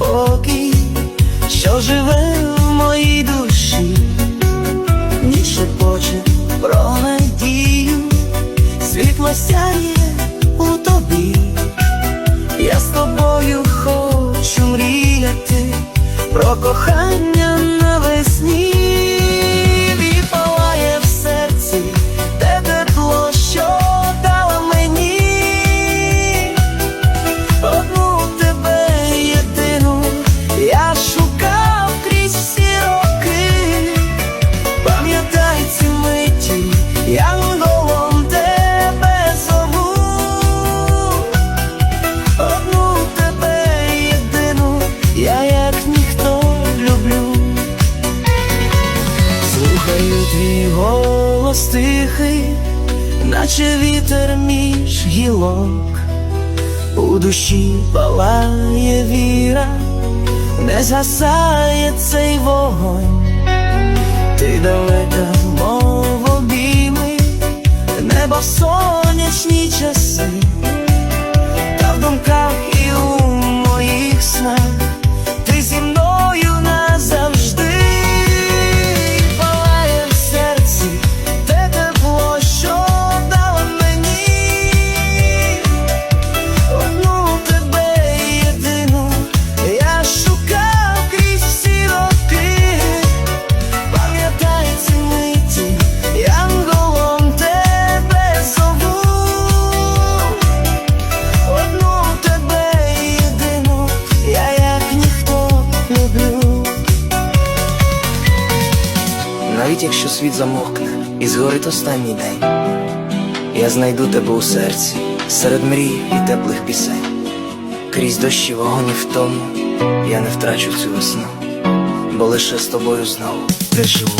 спокій, що живе в моїй душі, ніч шепоче про надію, світло сяє у тобі, я з тобою хочу мріяти про кохання. Голос наче вітер між гілок, у душі палає віра, не згасає цей вогонь, Навіть якщо світ замовкне і згорить останній день, я знайду тебе у серці, серед мрій і теплих пісень. Крізь дощі вогонь і втому, я не втрачу цю весну, бо лише з тобою знову приживу.